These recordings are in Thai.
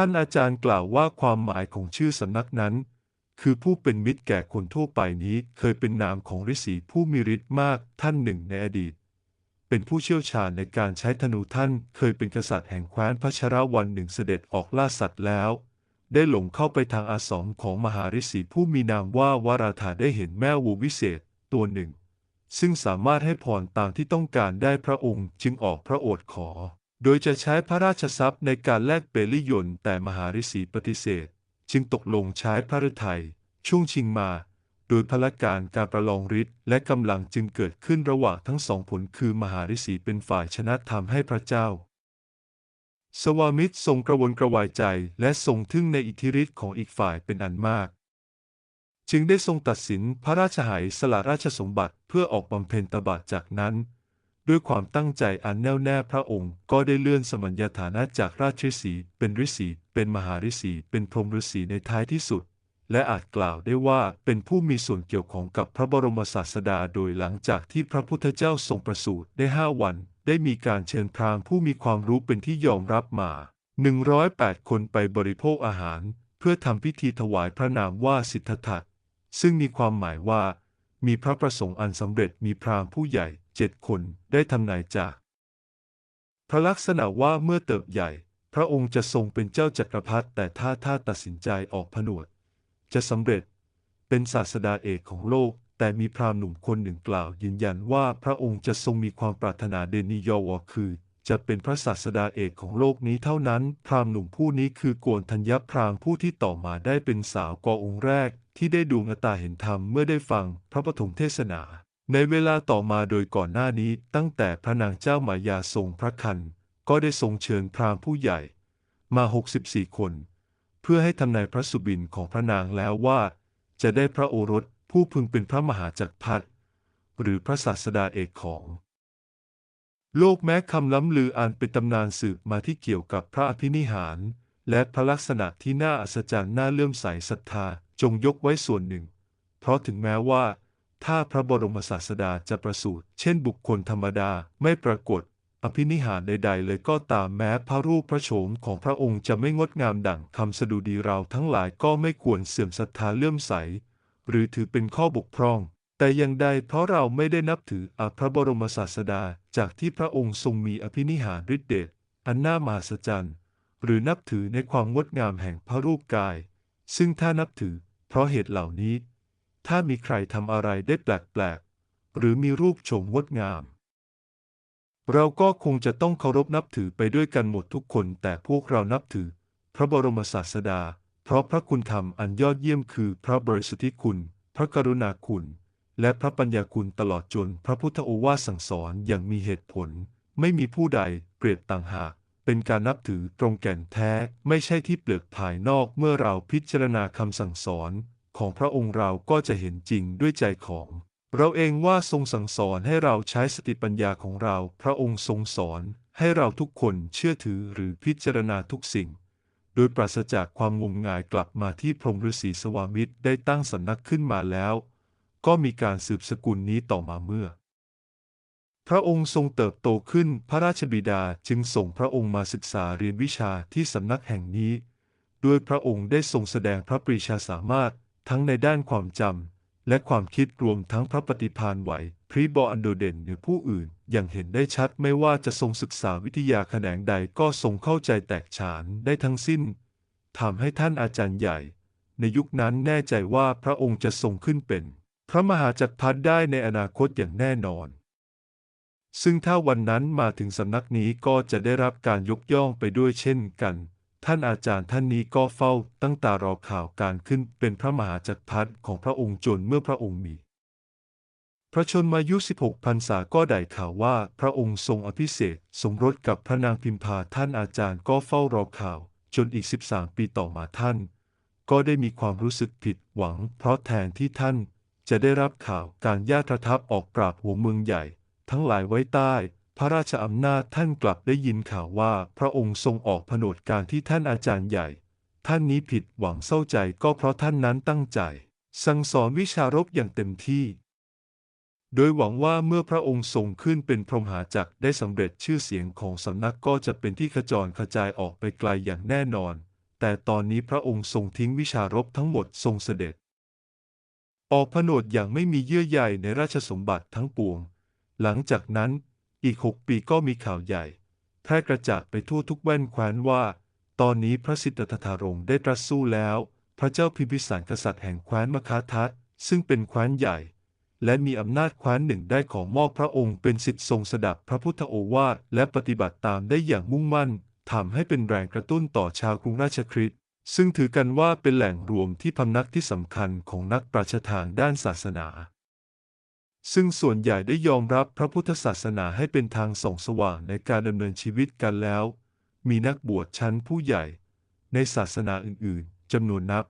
ท่านอาจารย์กล่าวว่าความหมายของชื่อสำนักนั้น คือผู้เป็นมิตรแก่คนทั่วไปนี้เคยเป็นนามของฤาษีผู้มีฤทธิ์มากท่านหนึ่งในอดีต เป็นผู้เชี่ยวชาญในการใช้ธนูท่านเคยเป็นกษัตริย์แห่งแคว้นพัชรวันหนึ่งเสด็จออกล่าสัตว์แล้ว ได้หลงเข้าไปทางอาสมของมหาฤาษีผู้มีนามว่าวาราธาได้เห็นแม่วัววิเศษตัวหนึ่ง ซึ่งสามารถให้พรตามที่ต้องการได้พระองค์จึงออกพระโอษฐ์ขอ โดยจะใช้พระราชทรัพย์ในการแลกเปริยนแต่มหาฤาษีปฏิเสธ จึงตกลงใช้พระฤทัยช่วงชิงมา โดยพละการการประลองฤทธิ์และกำลังจึงเกิดขึ้นระหว่างทั้งสองผลคือมหาฤาษีเป็นฝ่ายชนะทำให้พระเจ้า สวามิตรทรงกระวนกระวายใจและทรงทึ่งในอิทธิฤทธิ์ของอีกฝ่ายเป็นอันมาก จึงได้ทรงตัดสินพระราชหัยสละราชสมบัติเพื่อออกบำเพ็ญตบะจากนั้น ด้วยความตั้งใจอันแน่วแน่พระองค์ ก็ได้เลื่อนสมัญญาฐานะจากราชฤาษีเป็นฤาษีเป็นมหาฤาษีเป็นพรหมฤาษีในท้ายที่สุด และอาจกล่าวได้ว่าเป็นผู้มีส่วนเกี่ยวของกับพระบรมศาสดาโดยหลังจากที่พระพุทธเจ้าทรงประสูติได้ห้าวัน ได้มีการเชิญพราหมณ์ผู้มีความรู้เป็นที่ยอมรับมา 108 คนไปบริโภคอาหาร เพื่อทำพิธีถวายพระนามว่าสิทธัตถะซึ่งมีความหมายว่า มีพระประสงค์อันสำเร็จมีพราหมณ์ผู้ใหญ่ เจ็ดคนได้ทำนายจาก พระลักษณะว่าเมื่อเติบใหญ่ พระองค์จะทรงเป็นเจ้าจักรพรรดิแต่ถ้าท่าตัดสินใจออกผนวด จะสำเร็จเป็นศาสดาเอกของโลก แต่มีพราหมณ์หนุ่มคนหนึ่งกล่าว ยืนยันว่าพระองค์จะทรงมีความปรารถนาเดนิยอวคือ จะเป็นพระศาสดาเอกของโลกนี้เท่านั้น พราหมณ์หนุ่มผู้นี้คือโกนธัญญพราหมณ์ผู้ที่ต่อมาได้เป็นสาวกอองค์แรกที่ได้ดวงตาเห็นธรรมเมื่อได้ฟังพระปฐมเทศนา ในเวลาต่อมาโดยก่อนหน้านี้ตั้งแต่พระนางเจ้ามายาทรงพระคัน ก็ได้ทรงเชิญพราหมณ์ผู้ใหญ่มา 64 คน เพื่อให้ทำนายพระสุบินของพระนางแล้วว่า จะได้พระโอรสผู้พึงเป็นพระมหาจักรพรรดิหรือพระศาสดาเอกของ โลกแม้คำล้ำลืออันเป็นตำนานสืบมาที่เกี่ยวกับพระอภินิหาร และพระลักษณะที่น่าอัศจรรย์น่าเลื่อมใสศรัทธาจงยกไว้ส่วนหนึ่ง เพราะถึงแม้ว่า ถ้าพระบรมศาสดาจะประสูติเช่นบุคคลธรรมดาไม่ปรากฏ อภินิหารใด ๆ เลยก็ตามแม้พระรูปพระโฉมของพระองค์จะไม่งดงามดั่งคำสดุดีเราทั้งหลายก็ไม่ควรเสื่อมศรัทธาเลื่อมใส หรือถือเป็นข้อบกพร่อง แต่อย่างใดเพราะเราไม่ได้นับถืออพระบรมศาสดาจากที่พระองค์ทรงมีอภินิหารฤทธิเดชอันน่ามหัศจรรย์หรือนับถือในความงดงามแห่งพระรูปกาย ซึ่งถ้านับถือ เพราะเหตุเหล่านี้ ถ้ามีใครทำอะไรได้แปลกๆ หรือมีรูปโฉมงดงาม เราก็คงจะต้องเคารพนับถือไปด้วยกันหมดทุกคนแต่พวกเรานับถือ พระบรมศาสดา เพราะพระคุณธรรมอันยอดเยี่ยมคือพระบริสุทธิคุณ พระกรุณาคุณ และพระปัญญาคุณตลอดจนพระพุทธโอวาทสั่งสอนอย่างมีเหตุผล ไม่มีผู้ใดเปรียบต่างหากเป็นการนับถือตรงแก่นแท้ไม่ใช่ที่เปลือกภายนอกเมื่อเราพิจารณาคำสั่งสอน ของพระองค์เราก็จะเห็นจริงด้วยใจของ เราเองว่าทรงสั่งสอนให้เราใช้สติปัญญาของเรา พระองค์ทรงสอนให้เราทุกคนเชื่อถือหรือพิจารณาทุกสิ่ง โดยปราศจากความงมงายกลับมาที่พรหมฤาษีสวามิตรได้ตั้งสำนักขึ้นมาแล้ว ก็มีการสืบสกุลนี้ต่อมาเมื่อ พระองค์ทรงเติบโตขึ้นพระราชบิดาจึงส่งพระองค์มาศึกษาเรียนวิชาที่สำนักแห่งนี้ ด้วยพระองค์ได้ทรงแสดงพระปรีชาสามารถ ทั้งในด้านความจำและความคิดรวมทั้งพระปฏิภาณไหวพริบออันโดดเด่นหนือผู้อื่น อย่างเห็นได้ชัดไม่ว่าจะทรงศึกษาวิทยาแขนงใดก็ทรงเข้าใจแตกฉานได้ทั้งสิ้นทำให้ท่านอาจารย์ใหญ่ ในยุคนั้นแน่ใจว่าพระองค์จะทรงขึ้นเป็น พระมหาจักรพรรดิได้ในอนาคตอย่างแน่นอน ซึ่งถ้าวันนั้นมาถึงสำนักนี้ก็จะได้รับการยกย่องไปด้วยเช่นกัน ท่านอาจารย์ท่านนี้ก็เฝ้าตั้งตารอข่าวการขึ้นเป็นพระมหาจักรพรรดิของพระองค์จนเมื่อพระองค์มี พระชนมายุ 16พรรษาก็ได้ข่าวว่าพระองค์ทรงอภิเษกสมรสกับพระนางพิมพาท่านอาจารย์ก็เฝ้ารอข่าวจนอีก 13 ปีต่อมาท่าน ก็ได้มีความรู้สึกผิดหวัง เพราะแทนที่ท่านจะได้รับข่าวการญาติทับออกปราบหัวเมืองใหญ่ ทั้งหลายไว้ใต้ พระราชอำนาจท่านกลับได้ยินข่าวว่าพระองค์ทรงออกผนวดการที่ท่านอาจารย์ใหญ่ ท่านนี้ผิดหวังเศร้าใจก็เพราะท่านนั้นตั้งใจ สั่งสอนวิชารบอย่างเต็มที่ โดยหวังว่าเมื่อพระองค์ทรงขึ้นเป็นพรหมหาจักรได้สำเร็จชื่อเสียงของสำนักก็จะเป็นที่ขจรกระจายออกไปไกลอย่างแน่นอน แต่ตอนนี้พระองค์ทรงทิ้งวิชารบทั้งหมดทรงเสด็จ ออกผนวดอย่างไม่มีเยื่อใยในราชสมบัติทั้งปวงหลังจากนั้น อีกหกปีก็มีข่าวใหญ่ แพร่กระจาดไปทั่วทุกแว่นแคว้นว่า ตอนนี้พระสิทธัตถารงได้ตรัสสู้แล้ว พระเจ้าพิมพิสารกษัตริย์แห่งแคว้นมคาทัตซึ่งเป็นแคว้นใหญ่ และมีอำนาจแคว้นหนึ่งได้ของมอบพระองค์เป็นสิทธิทรงสดับพระพุทธโอวาทและปฏิบัติตามได้อย่างมุ่งมั่นทำให้เป็นแรงกระตุ้นต่อชาวกรุงราชคฤห์ซึ่งถือกันว่าเป็นแหล่งรวมที่พำนักที่สำคัญของนักปราชญ์ทางด้านศาสนา ซึ่งส่วนใหญ่ได้ยอมรับพระพุทธศาสนาให้เป็นทางส่องสว่างในการดำเนินชีวิตกันแล้ว มีนักบวชชั้นผู้ใหญ่ ในศาสนาอื่นๆจำนวนนับ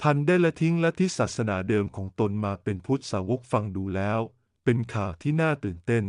พันได้ละทิ้งละทธิศาสนาเดิมของตนมาเป็นพุทธสาวกฟังดูแล้ว เป็นข่าวที่น่าตื่นเต้น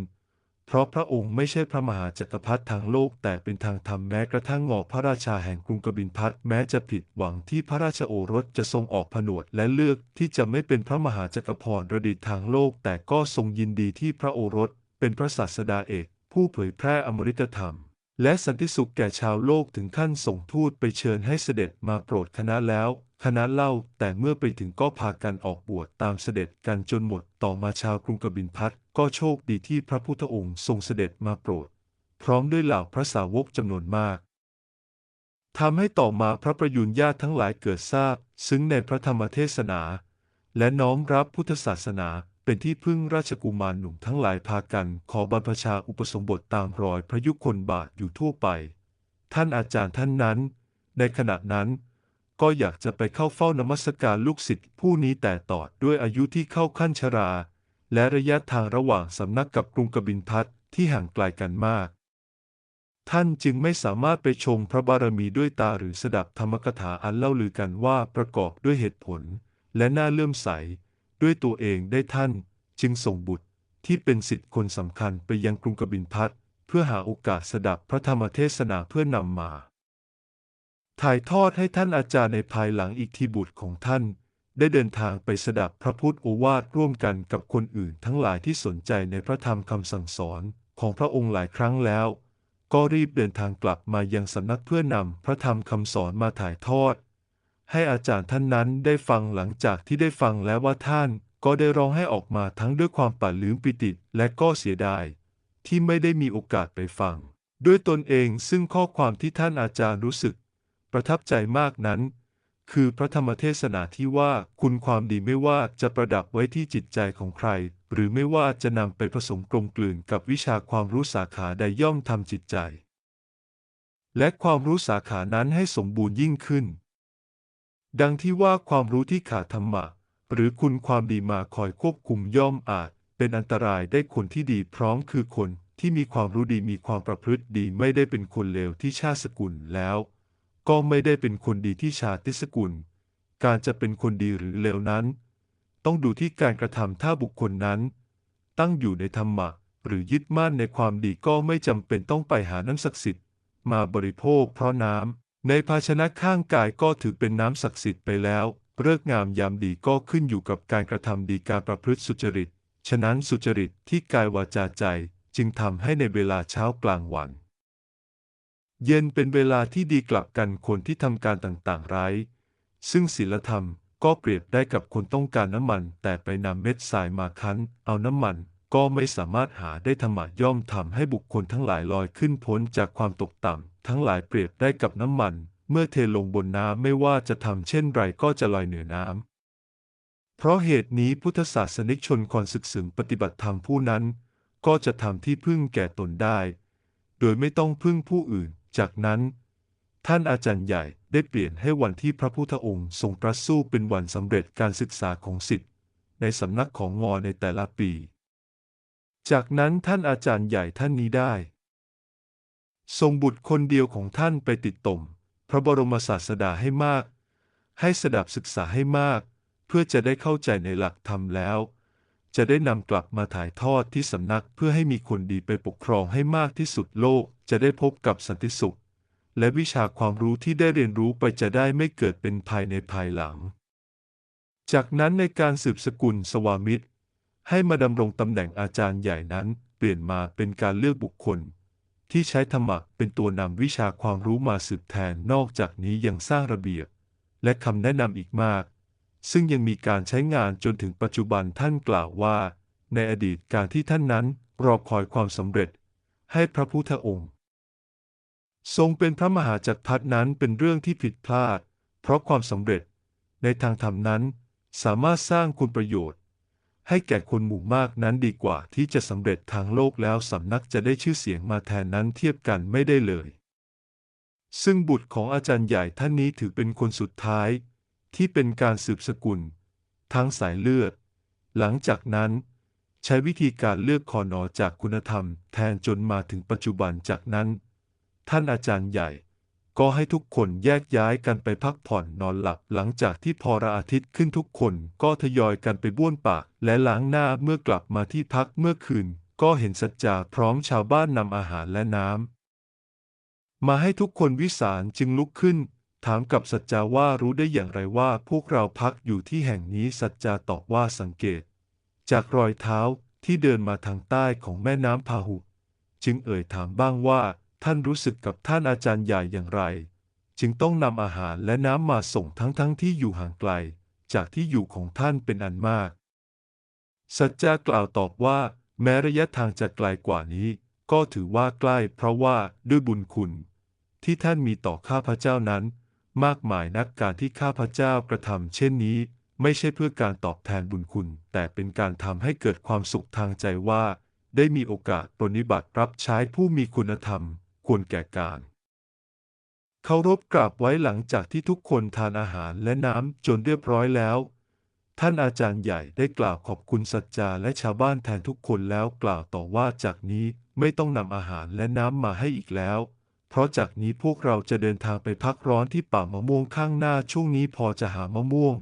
เพราะพระองค์ไม่ใช่พระมหาจักรพรรดิทางโลกแต่เป็นทางธรรมแม้กระทั่งงอกพระราชาแห่งกรุงกบินพัทแม้จะผิดหวังที่พระราชโอรสจะทรงออกผนวดและเลือกที่จะไม่เป็นพระมหาจักรพรรดิทางโลก แต่ก็ทรงยินดีที่พระโอรส เป็นพระศาสดาเอก ผู้เผยแพร่อมฤตธรรม และสันติสุขแก่ชาวโลกถึงขั้นส่งทูตไปเชิญให้เสด็จมาโปรดคณะแล้วคณะเล่าแต่เมื่อไปถึงก็พากันออกบวชตามเสด็จกันจนหมดต่อมาชาวกรุงกบินพัท ก็โชคดีที่พระพุทธองค์ทรงเสด็จมาโปรด พร้อมด้วยเหล่าพระสาวกจำนวนมากทำให้ต่อมาพระประยุรญาติทั้งหลายเกิดทราบ ซึ้งในพระธรรมเทศนา และน้อมรับพุทธศาสนาเป็นที่พึ่งราชกุมารหนุ่มทั้งหลายพากัน ขอบรรพชาอุปสมบทตามรอยพระยุคลบาทอยู่ทั่วไป ท่านอาจารย์ท่านนั้น ในขณะนั้น ก็อยากจะไปเข้าเฝ้านมัสการลูกศิษย์ผู้นี้แต่ตอด้วยอายุที่เข้าขั้นชรา และระยะทางระหว่างสำนักกับกรุงกบินพัทที่ห่างไกลกันมาก ท่านจึงไม่สามารถไปชมพระบารมีด้วยตาหรือสดับธรรมกถาอันเล่าลือกันว่าประกอบด้วยเหตุผล และน่าเลื่อมใส ด้วยตัวเองได้ท่านจึงส่งบุตรที่เป็นสิทธิคนสำคัญไปยังกรุงกบินพัทเพื่อหาโอกาสสดับพระธรรมเทศนาเพื่อนำมา ถ่ายทอดให้ท่านอาจารย์ในภายหลังอีกทีบุตรของท่าน ได้เดินทางไปสดับพระพุทธโอวาทร่วมกันกับคนอื่นทั้งหลายที่สนใจในพระธรรมคำสั่งสอนของพระองค์หลายครั้งแล้ว ก็รีบเดินทางกลับมายังสำนักเพื่อนำพระธรรมคำสอนมาถ่ายทอด ให้อาจารย์ท่านนั้นได้ฟังหลังจากที่ได้ฟังแล้วว่าท่านก็ได้ร้องให้ออกมาทั้งด้วยความปราลืมปิติและก็เสียดาย ที่ไม่ได้มีโอกาสไปฟัง ด้วยตนเองซึ่งข้อความที่ท่านอาจารย์รู้สึก ประทับใจมากนั้น คือพระธรรมเทศนาที่ว่าคุณความดีไม่ว่าจะประดับไว้ที่จิตใจของใคร หรือไม่ว่าจะนำไปผสมกลมกลืนกับวิชาความรู้สาขาใดย่อมทำจิตใจ และความรู้สาขานั้นให้สมบูรณ์ยิ่งขึ้น ดังที่ว่าความรู้ที่ขาดธรรมะ หรือคุณความดีมาคอยควบคุมย่อมอาจ เป็นอันตรายได้คนที่ดีพร้อมคือคนที่มีความรู้ดีมีความประพฤติดีไม่ได้เป็นคนเลวที่ชาติสกุลแล้ว ก็ไม่ได้เป็นคนดีที่ชาติสกุล การจะเป็นคนดีหรือเลวนั้น ต้องดูที่การกระทำถ้าบุคคลนั้น ตั้งอยู่ในธรรมะ หรือยึดมั่นในความดีก็ไม่จำเป็นต้องไปหาน้ำศักดิ์สิทธิ์ มาบริโภคเพราะน้ำในภาชนะข้างกายก็ถือเป็นน้ำศักดิ์สิทธิ์ไปแล้วเลิกงามยามดีก็ขึ้นอยู่กับการกระทำดีการประพฤติสุจริต ฉะนั้นสุจริตที่กายวาจาใจจึงทำให้ในเวลาเช้ากลางวัน เย็นเป็นเวลาที่ดีกลับกันคนที่ทำการต่างๆ ร้าย ซึ่งศีลธรรมก็เปรียบได้กับคนต้องการน้ำมัน แต่ไปนำเม็ดทรายมาคั้น เอาน้ำมัน ก็ไม่สามารถหาได้ธรรมะย่อมทำให้บุคคลทั้งหลายลอยขึ้นพ้นจากความตกต่ำทั้งหลายเปรียบได้กับน้ำมัน เมื่อเทลงบนน้ำไม่ว่าจะทำเช่นไรก็จะลอยเหนือน้ำเพราะเหตุนี้พุทธศาสนิกชนควรศึกษาปฏิบัติธรรมผู้นั้น ก็จะทำที่พึ่งแก่ตนได้ โดยไม่ต้องพึ่งผู้อื่น จากนั้นท่านอาจารย์ใหญ่ได้เปลี่ยนให้วันที่พระพุทธองค์ทรงประสูติเป็นวันสำเร็จการศึกษาของศิษย์ในสำนักของงอในแต่ละปี จากนั้นท่านอาจารย์ใหญ่ท่านนี้ได้ทรงบุตรคนเดียวของท่านไปติดตม พระบรมศาสดาให้มาก ให้สดับศึกษาให้มาก เพื่อจะได้เข้าใจในหลักธรรมแล้ว จะได้นำกลับมาถ่ายทอดที่สำนักเพื่อให้มีคนดีไปปกครองให้มากที่สุดโลกจะได้พบกับสันติสุข และวิชาความรู้ที่ได้เรียนรู้ไปจะได้ไม่เกิดเป็นภายในภายหลัง จากนั้นในการสืบสกุลสวามิตร ให้มาดำรงตำแหน่งอาจารย์ใหญ่นั้น เปลี่ยนมาเป็นการเลือกบุคคล ที่ใช้ธรรมะเป็นตัวนำวิชาความรู้มาสืบแทนนอกจากนี้ยังสร้างระเบียบ และคำแนะนำอีกมาก ซึ่งยังมีการใช้งานจนถึงปัจจุบันท่านกล่าวว่า ในอดีตการที่ท่านนั้นรอคอยความสำเร็จ ให้พระพุทธองค์ ทรงเป็นพระมหาจักรพรรดินั้นเป็นเรื่องที่ผิดพลาด เพราะความสำเร็จ ในทางธรรมนั้น สามารถสร้างคุณประโยชน์ ให้แก่คนหมู่มากนั้นดีกว่าที่จะสำเร็จทางโลกแล้วสำนักจะได้ชื่อเสียงมาแทนนั้นเทียบกันไม่ได้เลย ซึ่งบุตรของอาจารย์ใหญ่ท่านนี้ถือเป็นคนสุดท้าย ที่เป็นการสืบสกุล ทั้งสายเลือด หลังจากนั้นใช้วิธีการเลือกคอนอจากคุณธรรมแทนจนมาถึงปัจจุบันจากนั้น ท่านอาจารย์ใหญ่ ก็ให้ทุกคนแยกย้ายกันไปพักผ่อนนอนหลับหลังจากที่พอระอาทิตย์ขึ้นทุกคนก็ทยอยกันไปบ้วนปาก และล้างหน้าเมื่อกลับมาที่พักเมื่อคืน ก็เห็นสัจจาพร้อมชาวบ้านนำอาหารและน้ำมาให้ทุกคนวิสารจึงลุกขึ้น ถามกับสัจจาว่ารู้ได้อย่างไรว่าพวกเราพักอยู่ที่แห่งนี้สัจจาตอบว่าสังเกต จากรอยเท้าที่เดินมาทางใต้ของแม่น้ำพาหุ จึงเอ่ยถามบ้างว่า ท่านรู้สึกกับท่านอาจารย์ใหญ่อย่างไร จึงต้องนำอาหารและน้ำมาส่งทั้งๆทที่อยู่ห่างไกล จากที่อยู่ของท่านเป็นอันมาก สัจจากล่าวตอบว่า แม้ระยะทางจะไกลกว่านี้ ก็ถือว่าใกล้เพราะว่าด้วยบุญคุณ ที่ท่านมีต่อข้าพเจ้านั้น มากมายนักการที่ข้าพเจ้ากระทำเช่นนี้ ไม่ใช่เพื่อการตอบแทนบุญคุณ แต่เป็นการทำให้เกิดความสุขทางใจว่า ได้มีโอกาสปฏิบัติรับใช้ผู้มีคุณธรรม ควรแก่การเคารพกราบไว้หลังจากที่ทุกคนทานอาหารและน้ำจนเรียบร้อยแล้ว ท่านอาจารย์ใหญ่ได้กล่าวขอบคุณสัจจาและชาวบ้านแทนทุกคนแล้วกล่าวต่อว่าจากนี้ไม่ต้องนำอาหารและน้ำมาให้อีกแล้ว เพราะจากนี้พวกเราจะเดินทางไปพักร้อนที่ป่ามะม่วงข้างหน้าช่วงนี้พอจะหามะม่วง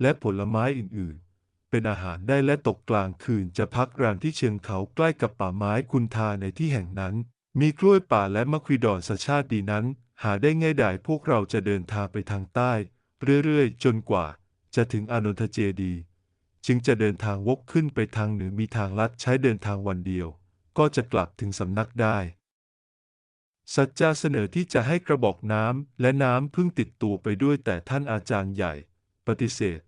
และผลไม้อื่นๆ เป็นอาหารได้และตกกลางคืนจะพักแรมที่เชิงเขาใกล้กับป่าไม้คุณทาในที่แห่งนั้น มีกล้วยป่าและมะควิดอนสชาติดีนั้น หาได้ง่ายดายพวกเราจะเดินทางไปทางใต้ เรื่อยๆ จนกว่า จะถึงอานนทเจดี จึงจะเดินทางวกขึ้นไปทางเหนือมีทางลัดใช้เดินทางวันเดียว ก็จะกลับถึงสำนักได้ สัจจาเสนอที่จะให้กระบอกน้ำและน้ำพึ่งติดตัวไปด้วยแต่ท่านอาจารย์ใหญ่ ปฏิเสธ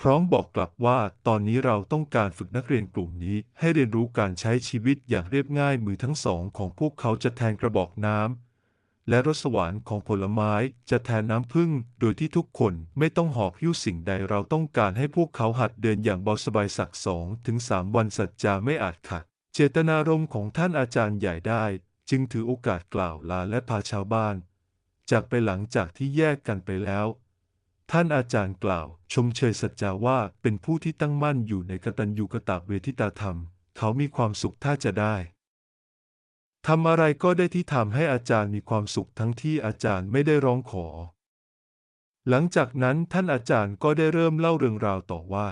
พร้อมบอกกลับว่าตอนนี้เราต้องการฝึกนักเรียนกลุ่มนี้ให้เรียนรู้การใช้ชีวิตอย่างเรียบง่ายมือทั้งสองของพวกเขาจะแทนกระบอกน้ำและรสหวานของผลไม้จะแทนน้ำพึ่งโดยที่ทุกคนไม่ต้องหอบหิ้วสิ่งใดเราต้องการให้พวกเขาหัดเดินอย่างเบาสบายสักสองถึงสามวันสัจจาไม่อาจขัด เจตนารมณ์ของท่านอาจารย์ใหญ่ได้ จึงถือโอกาสกล่าวลาและพาชาวบ้าน จากไปหลังจากที่แยกกันไปแล้ว ท่านอาจารย์กล่าว ชมเชยสัจจาว่าเป็นผู้ที่ตั้งมั่นอยู่ในกตัญญูกตเวทิตาธรรม เขามีความสุขถ้าจะได้ทำอะไรก็ได้ที่ทำให้อาจารย์มีความสุขทั้งที่อาจารย์ไม่ได้ร้องขอ หลังจากนั้นท่านอาจารย์ก็ได้เริ่มเล่าเรื่องราวต่อว่า